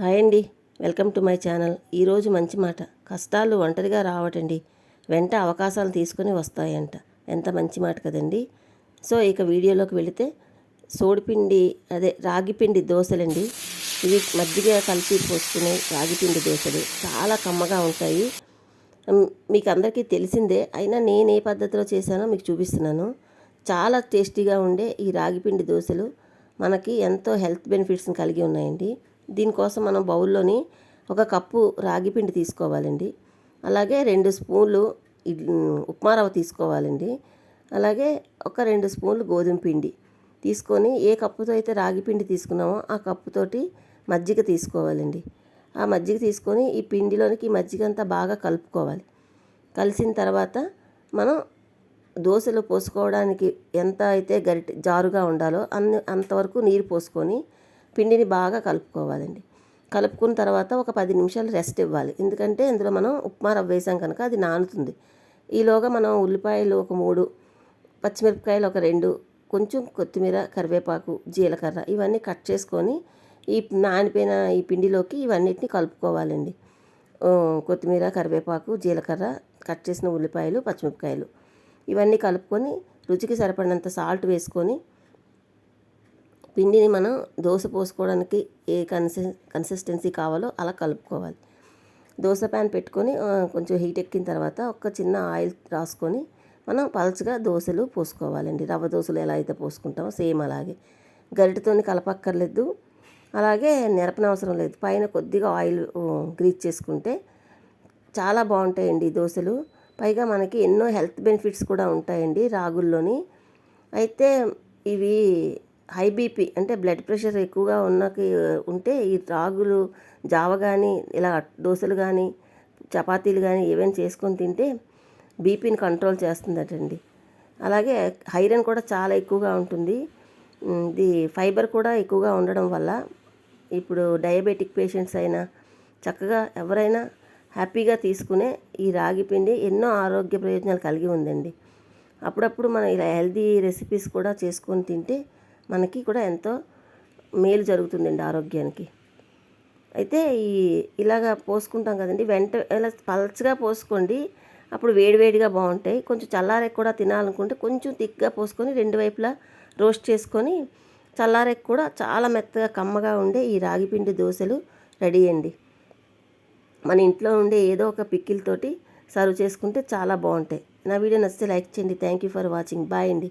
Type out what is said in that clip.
Hi అండి. Welcome to my channel. ఈరోజు మంచి మాట. కష్టాలు ఒంటరిగా రావటండి. వెంట అవకాశాలు తీసుకొని వస్తాయంట. ఎంత మంచి మాట కదండి. సో ఇక వీడియోలోకి వెళితే సోడిపిండి అదే రాగిపిండి దోశలండి. ఇవి మజ్జిగ కలిపి పోసుకునే రాగిపిండి దోశలు చాలా కమ్మగా ఉంటాయి. మీకు అందరికీ తెలిసిందే. అయినా నేను ఏ పద్ధతిలో చేశానో మీకు చూపిస్తున్నాను. చాలా టేస్టీగా ఉండే ఈ రాగిపిండి దోశలు మనకి ఎంతో హెల్త్ బెనిఫిట్స్ని కలిగి ఉన్నాయండి. దీనికోసం మనం బౌల్లోని ఒక కప్పు రాగి పిండి తీసుకోవాలండి. అలాగే రెండు స్పూన్లు ఉప్మా రవ్వ తీసుకోవాలండి. అలాగే ఒక రెండు స్పూన్లు గోధుమ పిండి తీసుకొని ఏ కప్పుతో అయితే రాగి పిండి తీసుకున్నామో ఆ కప్పుతోటి మజ్జిగ తీసుకోవాలండి. ఆ మజ్జిగ తీసుకొని ఈ పిండిలోనికి మజ్జిగ అంతా బాగా కలుపుకోవాలి. కలిసిన తర్వాత మనం దోశలు పోసుకోవడానికి ఎంత అయితే గరిటె జారుగా ఉండాలో అన్ని అంతవరకు నీరు పోసుకొని పిండిని బాగా కలుపుకోవాలండి. కలుపుకున్న తర్వాత ఒక పది నిమిషాలు రెస్ట్ ఇవ్వాలి. ఎందుకంటే ఇందులో మనం ఉప్మా రవ్వ వేసాం కనుక అది నానుతుంది. ఈలోగా మనం ఉల్లిపాయలు ఒక మూడు పచ్చిమిరపకాయలు ఒక రెండు కొంచెం కొత్తిమీర కరివేపాకు జీలకర్ర ఇవన్నీ కట్ చేసుకొని ఈ నానిపోయిన ఈ పిండిలోకి ఇవన్నిటిని కలుపుకోవాలండి. కొత్తిమీర కరివేపాకు జీలకర్ర కట్ చేసిన ఉల్లిపాయలు పచ్చిమిరపకాయలు ఇవన్నీ కలుపుకొని రుచికి సరిపడినంత సాల్ట్ వేసుకొని పిండిని మనం దోశ పోసుకోవడానికి ఏ కన్సి కన్సిస్టెన్సీ కావాలో అలా కలుపుకోవాలి. దోశ ప్యాన్ పెట్టుకొని కొంచెం హీట్ ఎక్కిన తర్వాత ఒక చిన్న ఆయిల్ రాసుకొని మనం పలచగా దోశలు పోసుకోవాలండి. రవ్వ దోశలు ఎలా అయితే పోసుకుంటామో సేమ్ అలాగే. గరిటతో కలపక్కర్లేదు. అలాగే నెరపనవసరం లేదు. పైన కొద్దిగా ఆయిల్ గ్రీచ్ గ్రీజ్ చేసుకుంటే చాలా బాగుంటాయండి ఈ దోశలు. పైగా మనకి ఎన్నో హెల్త్ బెనిఫిట్స్ కూడా ఉంటాయండి రాగుల్లోని. అయితే ఇవి హై బీపీ అంటే బ్లడ్ ప్రెషర్ ఎక్కువగా ఉన్నకి ఉంటే ఈ రాగులు జావ కానీ ఇలా దోశలు కానీ చపాతీలు కానీ ఏవైనా చేసుకొని తింటే బీపీని కంట్రోల్ చేస్తుందటండి. అలాగే ఐరన్ కూడా చాలా ఎక్కువగా ఉంటుంది. ఇది ఫైబర్ కూడా ఎక్కువగా ఉండడం వల్ల ఇప్పుడు డయాబెటిక్ పేషెంట్స్ అయినా చక్కగా ఎవరైనా హ్యాపీగా తీసుకునే ఈ రాగి పిండి ఎన్నో ఆరోగ్య ప్రయోజనాలు కలిగి ఉందండి. అప్పుడప్పుడు మనం ఇలా హెల్దీ రెసిపీస్ కూడా చేసుకొని తింటే మనకి కూడా ఎంతో మేలు జరుగుతుందండి ఆరోగ్యానికి. అయితే ఈ ఇలాగా పోసుకుంటాం కదండి వెంట ఇలా పల్చగా పోసుకోండి అప్పుడు వేడివేడిగా బాగుంటాయి. కొంచెం చల్లారెక్ కూడా తినాలనుకుంటే కొంచెం థిక్గా పోసుకొని రెండు వైపులా రోస్ట్ చేసుకొని చల్లారెక్ కూడా చాలా మెత్తగా కమ్మగా ఉండే ఈ రాగిపిండి దోశలు రెడీ అండి. మన ఇంట్లో ఉండే ఏదో ఒక పిక్కిల్తోటి సర్వ్ చేసుకుంటే చాలా బాగుంటాయి. నా వీడియో నచ్చితే లైక్ చేయండి. Thank you for watching. Bye అండి.